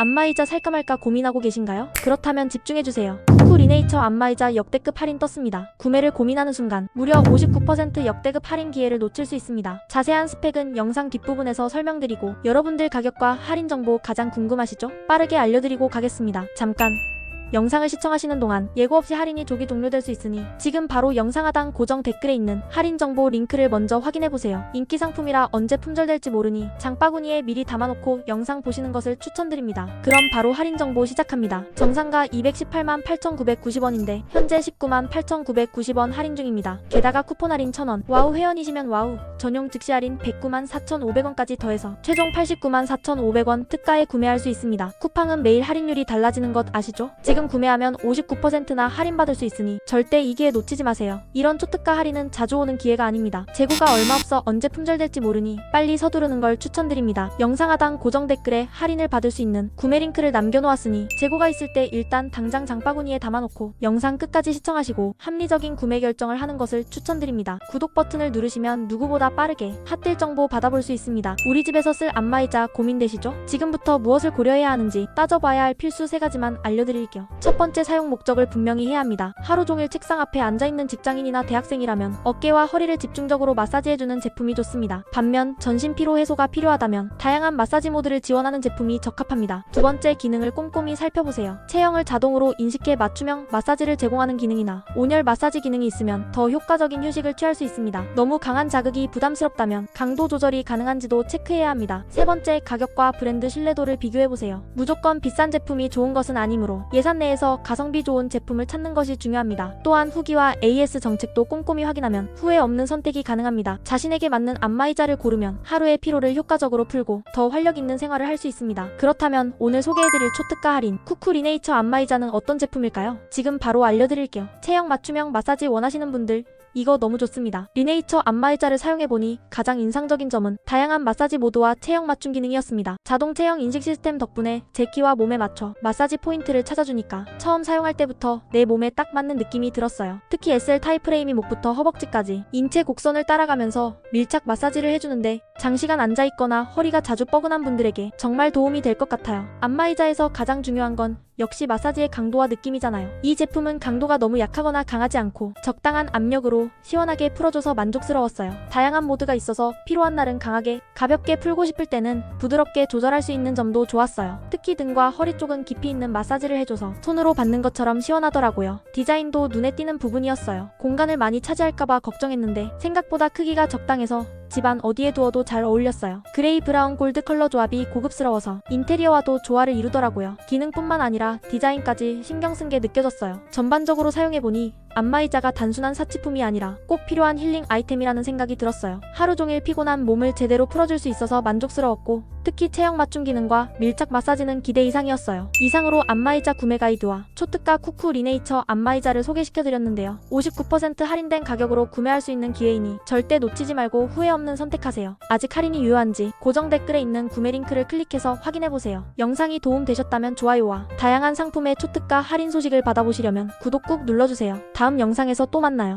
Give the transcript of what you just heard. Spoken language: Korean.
안마의자 살까 말까 고민하고 계신가요? 그렇다면 집중해주세요. 쿠쿠 리네이처 안마의자 역대급 할인 떴습니다. 구매를 고민하는 순간 무려 59% 역대급 할인 기회를 놓칠 수 있습니다. 자세한 스펙은 영상 뒷부분에서 설명드리고 여러분들 가격과 할인 정보 가장 궁금하시죠? 빠르게 알려드리고 가겠습니다. 잠깐 영상을 시청하시는 동안 예고 없이 할인이 조기 종료될 수 있으니 지금 바로 영상 하단 고정 댓글에 있는 할인 정보 링크를 먼저 확인해 보세요. 인기 상품이라 언제 품절될지 모르니 장바구니에 미리 담아놓고 영상 보시는 것을 추천드립니다. 그럼 바로 할인 정보 시작합니다. 정상가 218만 8,990원인데 현재 19만 8,990원 할인 중입니다. 게다가 쿠폰 할인 1,000원, 와우 회원이시면 와우, 전용 즉시 할인 109만 4,500원까지 더해서 최종 89만 4,500원 특가에 구매할 수 있습니다. 쿠팡은 매일 할인율이 달라지는 것 아시죠? 지금 구매하면 59%나 할인받을 수 있으니 절대 이 기회 놓치지 마세요. 이런 초특가 할인은 자주 오는 기회가 아닙니다. 재고가 얼마 없어 언제 품절될지 모르니 빨리 서두르는 걸 추천드립니다. 영상 하단 고정 댓글에 할인을 받을 수 있는 구매 링크를 남겨놓았으니 재고가 있을 때 일단 당장 장바구니에 담아놓고 영상 끝까지 시청하시고 합리적인 구매 결정을 하는 것을 추천드립니다. 구독 버튼을 누르시면 누구보다 빠르게 핫딜 정보 받아볼 수 있습니다. 우리 집에서 쓸 안마의자 고민되시죠? 지금부터 무엇을 고려해야 하는지 따져봐야 할 필수 세 가지만 알려드릴게요. 첫 번째 사용 목적을 분명히 해야 합니다. 하루 종일 책상 앞에 앉아있는 직장인이나 대학생이라면 어깨와 허리를 집중적으로 마사지해주는 제품이 좋습니다. 반면 전신 피로 해소가 필요하다면 다양한 마사지 모드를 지원하는 제품이 적합합니다. 두 번째 기능을 꼼꼼히 살펴보세요. 체형을 자동으로 인식해 맞춤형 마사지를 제공하는 기능이나 온열 마사지 기능이 있으면 더 효과적인 휴식을 취할 수 있습니다. 너무 강한 자극이 부담스럽다면 강도 조절이 가능한지도 체크해야 합니다. 세 번째 가격과 브랜드 신뢰도를 비교해보세요. 무조건 비싼 제품이 좋은 것은 아니므로 예산 내에서 가성비 좋은 제품을 찾는 것이 중요합니다. 또한 후기와 AS 정책도 꼼꼼히 확인하면 후회 없는 선택이 가능합니다. 자신에게 맞는 안마의자를 고르면 하루의 피로를 효과적으로 풀고 더 활력 있는 생활을 할 수 있습니다. 그렇다면 오늘 소개해드릴 초특가 할인 쿠쿠 리네이처 안마의자는 어떤 제품일까요? 지금 바로 알려드릴게요. 체형 맞춤형 마사지 원하시는 분들 이거 너무 좋습니다. 리네이처 안마의자를 사용해보니 가장 인상적인 점은 다양한 마사지 모드와 체형 맞춤 기능이었습니다. 자동 체형 인식 시스템 덕분에 제 키와 몸에 맞춰 마사지 포인트를 찾아주니까 처음 사용할 때부터 내 몸에 딱 맞는 느낌이 들었어요. 특히 SL 타입 프레임이 목부터 허벅지까지 인체 곡선을 따라가면서 밀착 마사지를 해주는데 장시간 앉아있거나 허리가 자주 뻐근한 분들에게 정말 도움이 될 것 같아요. 안마의자에서 가장 중요한 건 역시 마사지의 강도와 느낌이잖아요. 이 제품은 강도가 너무 약하거나 강하지 않고 적당한 압력으로 시원하게 풀어줘서 만족스러웠어요. 다양한 모드가 있어서 필요한 날은 강하게, 가볍게 풀고 싶을 때는 부드럽게 조절할 수 있는 점도 좋았어요. 특히 등과 허리 쪽은 깊이 있는 마사지를 해줘서 손으로 받는 것처럼 시원하더라고요. 디자인도 눈에 띄는 부분이었어요. 공간을 많이 차지할까봐 걱정했는데 생각보다 크기가 적당해서 집안 어디에 두어도 잘 어울렸어요. 그레이 브라운 골드 컬러 조합이 고급스러워서 인테리어와도 조화를 이루더라고요. 기능뿐만 아니라 디자인까지 신경 쓴 게 느껴졌어요. 전반적으로 사용해보니 안마의자가 단순한 사치품이 아니라 꼭 필요한 힐링 아이템이라는 생각이 들었어요. 하루 종일 피곤한 몸을 제대로 풀어줄 수 있어서 만족스러웠고 특히 체형 맞춤 기능과 밀착 마사지는 기대 이상이었어요. 이상으로 안마의자 구매 가이드와 초특가 쿠쿠 리네이처 안마의자를 소개시켜드렸는데요. 59% 할인된 가격으로 구매할 수 있는 기회이니 절대 놓치지 말고 후회 없는 선택하세요. 아직 할인이 유효한지 고정 댓글에 있는 구매 링크를 클릭해서 확인해보세요. 영상이 도움되셨다면 좋아요와 다양한 상품의 초특가 할인 소식을 받아보시려면 구독 꾹 눌러주세요. 다음 영상에서 또 만나요.